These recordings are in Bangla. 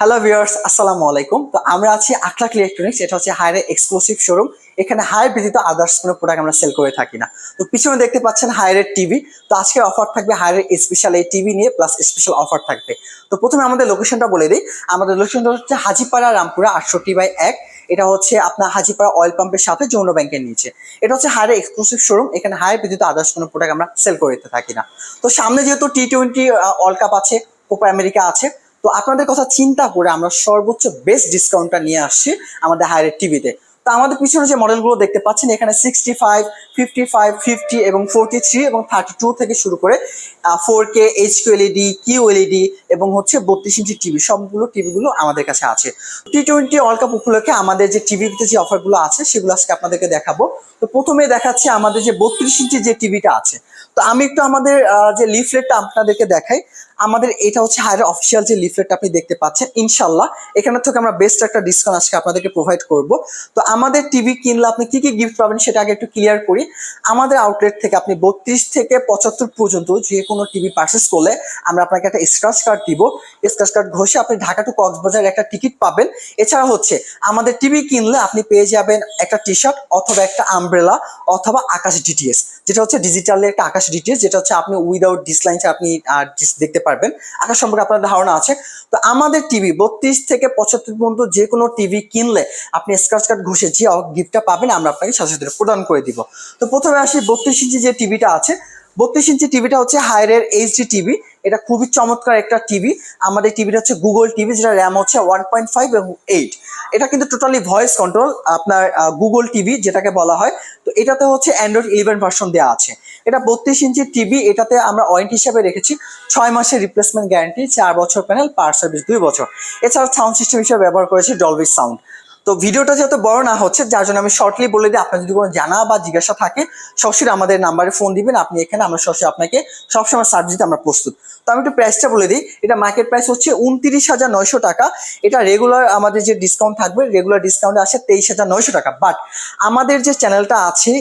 হ্যালো ভিউয়ার্স আসসালামু আলাইকুম। তো আমরা আছি আখলাক ইলেকট্রনিক্স এটা হচ্ছে হায়ারের এক্সক্লুসিভ শোরুম এখানে হায়ার ব্যতীত আদার্স কোনো প্রোডাক্ট আমরা সেল করে থাকি না। তো পিছনে দেখতে পাচ্ছেন হায়ারের টিভি তো আজকে অফার থাকবে হায়ারের স্পেশাল এই টিভি নিয়ে প্লাস স্পেশাল অফার থাকবে। তো প্রথমে আমাদের লোকেশনটা বলে দিই। আমাদের লোকেশনটা হচ্ছে হাজিপাড়া রামপুরা আটষট্টি বাই এক। এটা হচ্ছে আপনার হাজিপাড়া অয়েল পাম্পের সাথে যৌন ব্যাংকের নিচে। এটা হচ্ছে হায়ার এক্সক্লুসিভ শোরুম এখানে হায়ার ব্যতীত আদার্স কোনো প্রোডাক্ট আমরা সেল করে থাকি না। তো সামনে যেহেতু টি টোয়েন্টি ওয়ার্ল্ড কাপ আছে কোপা আমেরিকা আছে। তো আপনাদের কথা চিন্তা করে আমরা সর্বোচ্চ বেস্ট ডিসকাউন্টটা নিয়ে আসছি আমাদের হায়ারের টিভিতে তো আমাদের পিছনে যে মডেলগুলো দেখতে পাচ্ছেন, এখানে sixty five fifty five fifty এবং ফোরটি থ্রি এবং থার্টি টু থেকে শুরু করে four K H Q LED Q LED এবং হচ্ছে বত্রিশ ইঞ্চি টিভি সবগুলো টিভিগুলো আমাদের কাছে আছে। টি টোয়েন্টি ওয়ার্ল্ড কাপ উপলক্ষে আমাদের যে টিভিতে যে অফারগুলো আছে, সেগুলো আজকে আপনাদেরকে দেখাবো। তো প্রথমে দেখাচ্ছে আমাদের যে বত্রিশ ইঞ্চি যে টিভিটা আছে। তো আমি একটু আমাদের যে লিফলেটটা আপনাদেরকে দেখাই। আমাদের এটা হচ্ছে হায়ার অফিসিয়াল যে লিফলেটটা আপনি দেখতে পাচ্ছেন, ইনশাল্লাহ। এখানে থেকে আমরা বেস্ট একটা ডিসকাউন্ট আজকে আপনাদেরকে প্রোভাইড করব। তো আমাদের টিভি কিনলে আপনি কি কি গিফট পাবেন সেটা আগে একটু ক্লিয়ার করি। আমাদের আউটলেট থেকে আপনি বত্রিশ থেকে পঁচাত্তর পর্যন্ত যে কোনো টিভি পারচেস করলে আমরা আপনাকে একটা স্ক্রাচ কার্ড দিব। স্ক্রাচ কার্ড ঘষে আপনি ঢাকা টু কক্সবাজার একটা টিকিট পাবেন। এছাড়া হচ্ছে, আমাদের টিভি কিনলে আপনি পেয়ে যাবেন একটা টি শার্ট অথবা একটা আমব্রেলা অথবা আকাশ ডিটিএস যেটা হচ্ছে ডিজিটালের একটা আকাশ ডিটিএস যেটা হচ্ছে আপনি উইদাউট ডিসলাইন আপনি দেখতে পারবেন। আকাশ সম্পর্কে আপনার ধারণা আছে। তো আমাদের টিভি বত্রিশ থেকে পঁচাত্তর পর্যন্ত যে কোনো টিভি কিনলে আপনি স্ক্রাচ কার্ড ঘষে যে গিফটটা পাবেন, আমরা আপনাকে সাথে প্রদান করে দিব। তো প্রথমে আসি বত্রিশ ইঞ্চি যে টিভিটা আছে। বত্রিশ ইঞ্চি টিভিটা হচ্ছে হায়ারের এইচডি টিভি এটা খুবই চমৎকার একটা টিভি আমাদের টিভিটা হচ্ছে গুগল টিভি যেটা র্যাম হচ্ছে ওয়ান পয়েন্ট ফাইভ এবং এইট এটা কিন্তু টোটালি ভয়েস কন্ট্রোল আপনার গুগল টিভি যেটাকে বলা হয়। এটাতে হচ্ছে অ্যান্ড্রয়েড ইলেভেন ভার্সন দেওয়া আছে। এটা বত্রিশ ইঞ্চি টিভি এটাতে আমরা ওয়ারেন্টি হিসাবে রেখেছি ছয় মাসের রিপ্লেসমেন্ট গ্যারান্টি চার বছর প্যানেল পার সার্ভিস দুই বছর। এছাড়া সাউন্ড সিস্টেম হিসেবে ব্যবহার করেছি ডলবি সাউন্ড তো ভিডিওটা যেহেতু বড় না হচ্ছে, যার জন্য আমি শর্টলি বলে দিই, আপনার যদি কোনো জানা বা জিজ্ঞাসা থাকে, সরাসরি আমাদের নাম্বারে ফোন দিবেন, আপনি এখানে আমরা সরাসরি আপনাকে সবসময় সার্ভিস দিতে আমরা প্রস্তুত। তো আমি একটু প্রাইসটা বলে দিই, এটা মার্কেট প্রাইস হচ্ছে উনত্রিশ হাজার নয়শো টাকা। এটা রেগুলার আমাদের যে ডিসকাউন্ট থাকবে রেগুলার ডিসকাউন্টে আসে তেইশ হাজার নয়শো টাকা। বাট আমাদের যে চ্যানেলটা আছে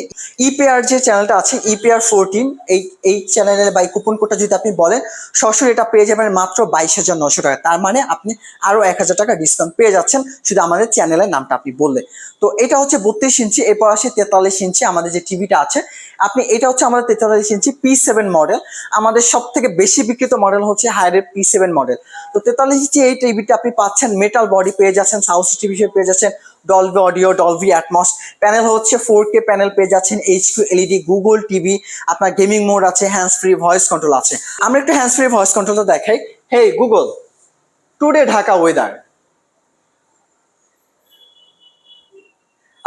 ইপিআর যে চ্যানেলটা আছে ইপিআর ফোরটিন এই এই চ্যানেলের বাই কুপন কোডটা যদি আপনি বলেন, সরাসরি এটা পেয়ে যাবেন মাত্র বাইশ হাজার নশো টাকা। তার মানে আপনি আরও এক হাজার টাকা ডিসকাউন্ট পেয়ে যাচ্ছেন শুধু আমাদের চ্যানেলের নামটা আপনি বললে তো এটা হচ্ছে বত্রিশ ইঞ্চি এরপর আসে তেতাল্লিশ ইঞ্চি আমাদের যে টিভিটা আছে, আপনি এটা হচ্ছে আমাদের তেতাল্লিশ ইঞ্চি পি সেভেন মডেল আমাদের সব থেকে বেশি বিক্রিত মডেল হচ্ছে হায়ারের পি সেভেন মডেল তো তেতাল্লিশ ইঞ্চি এই টিভিটা আপনি পাচ্ছেন মেটাল বডি পেয়ে যাচ্ছেন, সাউথ সিস্টেম হিসেবে পেয়ে যাচ্ছেন Dolby audio Dolby Atmos panel হচ্ছে ফোর কে প্যানেল পেয়ে যাচ্ছেন H Q LED Google TV আপনার গেমিং মোড আছে হ্যান্ডস ফ্রি ভয়েস কন্ট্রোল আছে। আমরা একটু হ্যান্ডস ফ্রি ভয়েস কন্ট্রোলটা দেখাই। Hey Google today Dhaka weather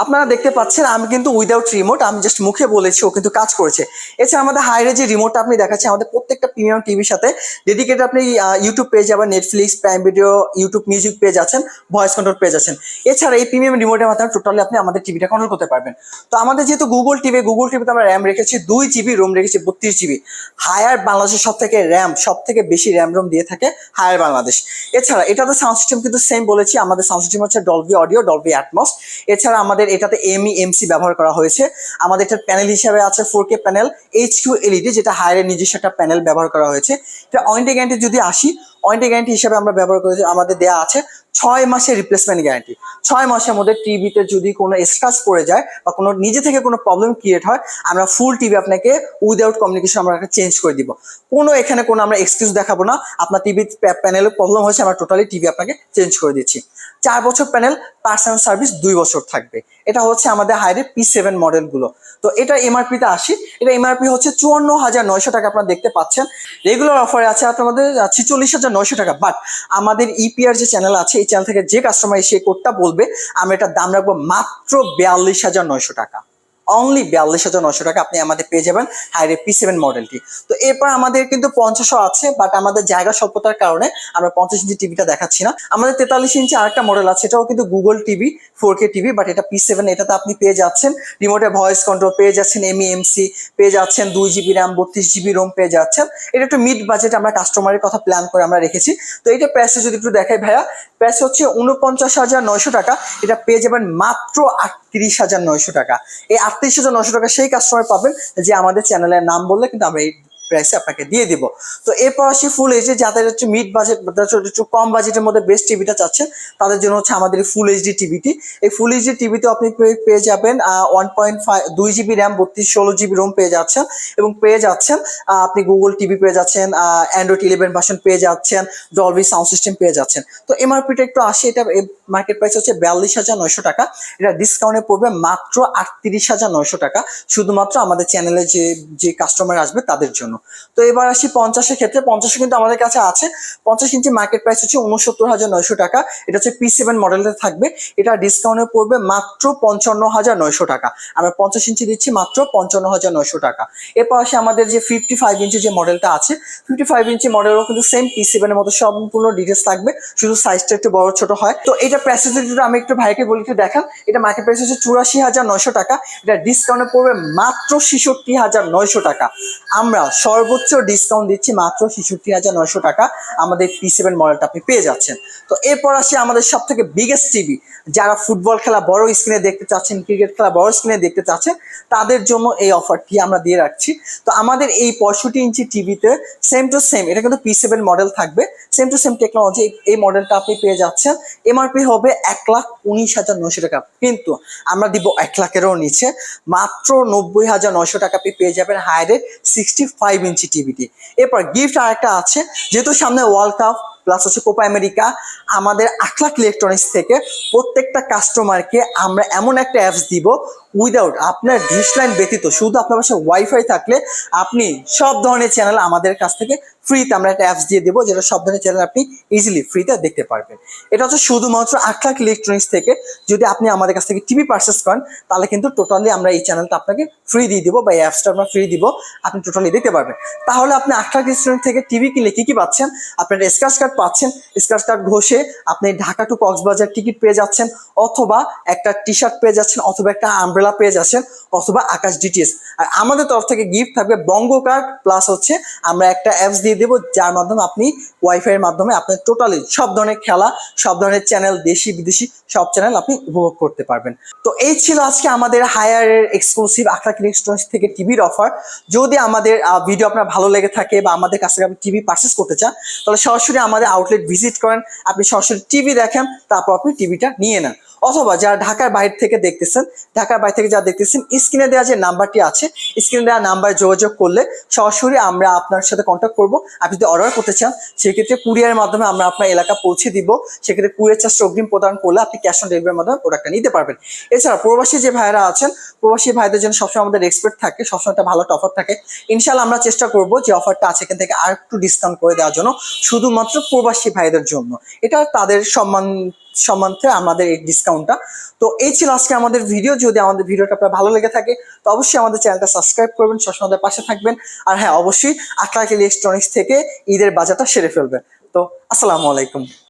আপনারা দেখতে পাচ্ছেন, আমি কিন্তু উইদাউট রিমোট আমি জাস্ট মুখে বলেছি, ও কিন্তু কাজ করেছে। এছাড়া আমাদের হাইরে যে রিমোটটা আপনি দেখাচ্ছেন, আমাদের প্রত্যেকটা প্রিমিয়াম টিভির সাথে ডেডিকেটেড আপনি ইউটিউব পেজ আবার Netflix prime video YouTube music page আছেন ভয়েস কন্ট্রোল পেজ আছেন। এছাড়া এই প্রিমিয়াম রিমোটের মাধ্যমে টোটালি আপনি আমাদের টিভিটা কন্ট্রোল করতে পারবেন। তো আমাদের যেহেতু গুগল টিভি গুগল টিভিতে আমরা র্যাম রেখেছি, দুই জিবি রোম রেখেছি, বত্রিশ জিবি হায়ার বাংলাদেশের সব থেকে র্যাম সব থেকে বেশি র্যাম রোম দিয়ে থাকে হায়ার বাংলাদেশ। এছাড়া এটাতে সাউন্ড সিস্টেম কিন্তু সেম বলেছি, আমাদের সাউন্ড সিস্টেম হচ্ছে ডলবি অডিও ডলবি অ্যাটমস এছাড়া আমাদের এটাতে এমই এমসি ব্যবহার করা হয়েছে। আমাদের এটার প্যানেল হিসাবে আছে four K panel H Q LED যেটা হায়ারের নিজস্ব একটা প্যানেল ব্যবহার করা হয়েছে। এটা ওয়ারেন্টি গ্যারান্টি যদি আসি ওয়ারেন্টি গ্যারান্টি হিসেবে আমরা ব্যবহার করেছি, আমাদের দেওয়া আছে ছয় মাসের রিপ্লেসমেন্ট গ্যারান্টি ছয় মাসের মধ্যে টিভিতে যদি কোনো স্ক্রাচ পড়ে যায় বা কোনো নিজে থেকে কোনো প্রবলেম ক্রিয়েট হয়, আমরা ফুল টিভি আপনাকে উইদাউট কমিউনিকেশন আমরা চেঞ্জ করে দিব। কোনো এখানে কোনো আমরা এক্সকিউজ দেখাবো না, আপনার টিভি প্যানেলে প্রবলেম হয়েছে, আমরা টোটালি টিভি আপনাকে চেঞ্জ করে দিচ্ছি। চার বছর প্যানেল পার্সোনাল সার্ভিস দুই বছর থাকবে। এটা হচ্ছে আমাদের হাইরে পি সেভেন মডেলগুলো তো এটা এমআরপিতে আসি। এটা এমআরপি হচ্ছে চুয়ান্ন হাজার নয়শো টাকা আপনারা দেখতে পাচ্ছেন। রেগুলার অফারে আছে আপনাদের ছিচল্লিশ হাজার নয়শো টাকা। বাট আমাদের ইপিআর যে চ্যানেল আছে, এই চ্যানেল থেকে যে কাস্টমার সেই কোডটা বলবে আমরা এটার দাম রাখব মাত্র বিয়াল্লিশ হাজার নয়শো টাকা। অনলি বিয়াল্লিশ হাজার নশো টাকা আপনি আমাদের পেয়ে যাবেন হাইরে পি সেভেন মডেলটি। তো এরপর আমাদের কিন্তু পঞ্চাশও আছে বাট আমাদের জায়গা স্বল্পতার কারণে আমরা পঞ্চাশ ইঞ্চি টিভিটা দেখাচ্ছি না। আমাদের তেতাল্লিশ ইঞ্চি আরেকটা মডেল আছে, এটাও কিন্তু Google TV four K TV but এটা পি সেভেন, এটাতে আপনি পেয়ে যাচ্ছেন। রিমোটে ভয়েস কন্ট্রোল পেয়ে যাচ্ছেন এমই এমসি পেয়ে যাচ্ছেন, দুই জিবি র্যাম বত্রিশ জিবি রোম পেয়ে যাচ্ছেন। এটা একটু মিড বাজেট আমরা কাস্টমারের কথা প্ল্যান করে আমরা রেখেছি। তো এটা প্রাইসটা যদি একটু দেখাই ভাইয়া প্রাইস হচ্ছে উনপঞ্চাশ হাজার নয়শো টাকা, এটা পেয়ে যাবেন মাত্র আটত্রিশ হাজার নয়শো টাকা। এই আটত্রিশ জন নশো টাকা সেই কাস্টমার পাবেন যে আমাদের চ্যানেলের নাম বললে কিন্তু আমরা এই প্রাইসে আপনাকে দিয়ে দিব। তো এরপর আসি ফুল এইচডি যাদের হচ্ছে মিড বাজেট একটু কম বাজেটের মধ্যে বেস্ট টিভিটা চাচ্ছেন, তাদের জন্য হচ্ছে আমাদের ফুল এইচডি টিভিটি এই ফুল এইচডি টিভিতে আপনি পেয়ে- যাবেন ওয়ান পয়েন্ট ফাইভ দুই জিবি র্যাম বত্রিশ, ষোলো জিবি রোম পেয়ে যাচ্ছেন এবং পেয়ে যাচ্ছেন আপনি গুগল টিভি পেয়ে যাচ্ছেন অ্যান্ড্রয়েড ইলেভেন ভার্সন পেয়ে যাচ্ছেন ডলবি সাউন্ড সিস্টেম পেয়ে যাচ্ছেন। তো এমআরপিটা একটু আসে, এটা মার্কেট প্রাইস হচ্ছে বিয়াল্লিশ হাজার নয়শো টাকা। এটা ডিসকাউন্টে পড়বে মাত্র আটত্রিশ হাজার নয়শো টাকা। শুধুমাত্র আমাদের চ্যানেলে যে যে কাস্টমার আসবে তাদের জন্য। তো এবার আসি পঞ্চাশের ক্ষেত্রে। পঞ্চাশ কিন্তু আমাদের কাছে আছে। পঞ্চাশ ইঞ্চি মার্কেট প্রাইস হচ্ছে উনসত্তর হাজার নয়শো টাকা। এটা হচ্ছে পি সেভেন মডেলটা থাকবে। এটা ডিসকাউন্টে পড়বে মাত্র পঞ্চান্ন হাজার নয়শো টাকা। আমরা পঞ্চাশ ইঞ্চি দিচ্ছি মাত্র পঞ্চান্ন হাজার নয়শো টাকা। এরপর আসে আমাদের যে ফিফটি ফাইভ ইঞ্চি যে মডেলটা আছে। ফিফটি ফাইভ ইঞ্চি মডেলও কিন্তু সেম পি সেভেনের মতো সম্পূর্ণ ডিটেলস থাকবে। শুধু সাইজটা একটু বড়, ছোট হয়। তো এটা প্রাইসের আমি একটু ভাইকে বলি, একটু দেখান। এটা মার্কেট প্রাইস হচ্ছে চুরাশি হাজার নয়শো টাকা। এটা ডিসকাউন্টে পড়বে মাত্র ছেষট্টি হাজার নয়শো টাকা। আমরা সর্বোচ্চ ডিসকাউন্ট দিচ্ছি মাত্র ছেষট্টি হাজার নয়শো টাকা। আমাদের পি সেভেন মডেলটা আপনি পেয়ে যাচ্ছেন। তো এরপর আসি আমাদের সব থেকে বিগেস্ট টিভি যারা ফুটবল খেলা বড় স্ক্রিনে দেখতে চাচ্ছেন ক্রিকেট খেলা বড় স্ক্রিনে দেখতে চাচ্ছেন, তাদের জন্য এই অফারটি আমরা দিয়ে রাখছি। তো আমাদের এই পঁয়ষট্টি ইঞ্চি টিভিতে সেম টু সেম এটা কিন্তু পি সেভেন মডেল থাকবে। সেম টু সেম টেকনোলজি এই মডেলটা আপনি পেয়ে যাচ্ছেন। এমআরপি হবে এক লাখ উনিশ হাজার নয়শো টাকা। কিন্তু আমরা দিব এক লাখেরও নিচে। মাত্র নব্বই হাজার নয়শো টাকা আপনি পেয়ে যাবেন হায়ারে সিক্সটি ফাইভ ইঞ্চি টিভিটি এরপর গিফট আর একটা আছে, যেহেতু সামনে ওয়ার্ল্ড কাপ প্লাস হচ্ছে কোপা আমেরিকা আমাদের আখলাক ইলেকট্রনিক্স থেকে প্রত্যেকটা কাস্টমারকে আমরা এমন একটা অ্যাপস দিব উইদাউট আপনার ডিশ লাইন ব্যতীত, শুধু আপনার পাশে ওয়াইফাই থাকলে আপনি সব ধরনের চ্যানেল আমাদের কাছ থেকে ফ্রিতে আমরা একটা অ্যাপস দিয়ে দেবো, যেটা সব ধরনের চ্যানেল আপনি ইজিলি ফ্রিতে দেখতে পারবেন। এটা হচ্ছে শুধুমাত্র আখলাক ইলেকট্রনিক্স থেকে। যদি আপনি আমাদের কাছ থেকে টিভি পারচেস করেন, তাহলে কিন্তু টোটালি আমরা এই চ্যানেলটা আপনাকে ফ্রি দিয়ে দিব বা এই অ্যাপসটা আমরা ফ্রি দিব। আপনি টোটালি দেখতে পারবেন। তাহলে আপনি আখলাক ইলেকট্রনিক্স থেকে টিভি কিনলে কী কী পাচ্ছেন? আপনার স্ক্র্যাচ কার্ড পাচ্ছেন। স্ক্র্যাচ কার্ড ঘষে আপনি ঢাকা টু কক্সবাজার টিকিট পেয়ে যাচ্ছেন, অথবা একটা টি শার্ট পেয়ে যাচ্ছেন, অথবা একটা আমব্রেলা পেয়ে যাচ্ছেন, অথবা আকাশ ডিটিএস আর আমাদের তরফ থেকে গিফট থাকবে বঙ্গ কার্ড প্লাস হচ্ছে আমরা একটা অ্যাপস দিয়ে দেবো, যার মাধ্যমে আপনি ওয়াইফাই এর মাধ্যমে আপনি টোটালি সব ধরনের খেলা, সব ধরনের চ্যানেল দেশি, বিদেশি, সব চ্যানেল আপনি উপভোগ করতে পারবেন। তো এই ছিল আজকে আমাদের হায়ারের এক্সক্লুসিভ আখলাক ইলেকট্রনিক্স থেকে টিভির অফার যদি আমাদের ভিডিও আপনার ভালো লেগে থাকে বা আমাদের কাছ থেকে আপনি টিভি পারচেস করতে চান, তাহলে সরাসরি আমাদের আউটলেট ভিজিট করেন। আপনি সরাসরি টিভি দেখেন, তারপর আপনি টিভিটা নিয়ে নেন। অথবা যারা ঢাকার বাইরে থেকে দেখতেছেন, ঢাকার বাইরে থেকে যা দেখতেছেন স্ক্রিনে দেওয়া যে নাম্বারটি আছে স্ক্রিনে দেওয়া নাম্বার যোগাযোগ করলে সরাসরি আমরা আপনার সাথে কন্ট্যাক্ট করব। আপনি যদি অর্ডার করতে চান, সেক্ষেত্রে কুরিয়ারের মাধ্যমে আমরা আপনার এলাকা পৌঁছে দিব। সেক্ষেত্রে কুরিয়ার চার্জ অগ্রিম প্রদান করলে আপনি ক্যাশ অন ডেলিভারির মাধ্যমে প্রোডাক্টটা নিতে পারবেন। এছাড়া প্রবাসী যে ভাইরা আছেন, প্রবাসী ভাইদের জন্য সবসময় আমাদের এক্সপেক্ট থাকে, সবসময় একটা ভালো অফার থাকে। ইনশাল্লাহ আমরা চেষ্টা করব যে অফারটা আছে এখান থেকে আর একটু ডিসকাউন্ট করে দেওয়ার জন্য, শুধুমাত্র প্রবাসী ভাইদের জন্য। এটা তাদের সম্মান সম্বন্ধে আমাদের এই ডিসকাউন্টটা তো এই ছিল আজকে আমাদের ভিডিও যদি আমাদের ভিডিওটা আপনার ভালো লেগে থাকে, তো অবশ্যই আমাদের চ্যানেলটা সাবস্ক্রাইব করবেন, সবসময় পাশে থাকবেন। আর হ্যাঁ অবশ্যই আখলাক ইলেকট্রনিক্স থেকে ঈদের বাজারটা সেরে ফেলবেন। তো আসসালামু আলাইকুম।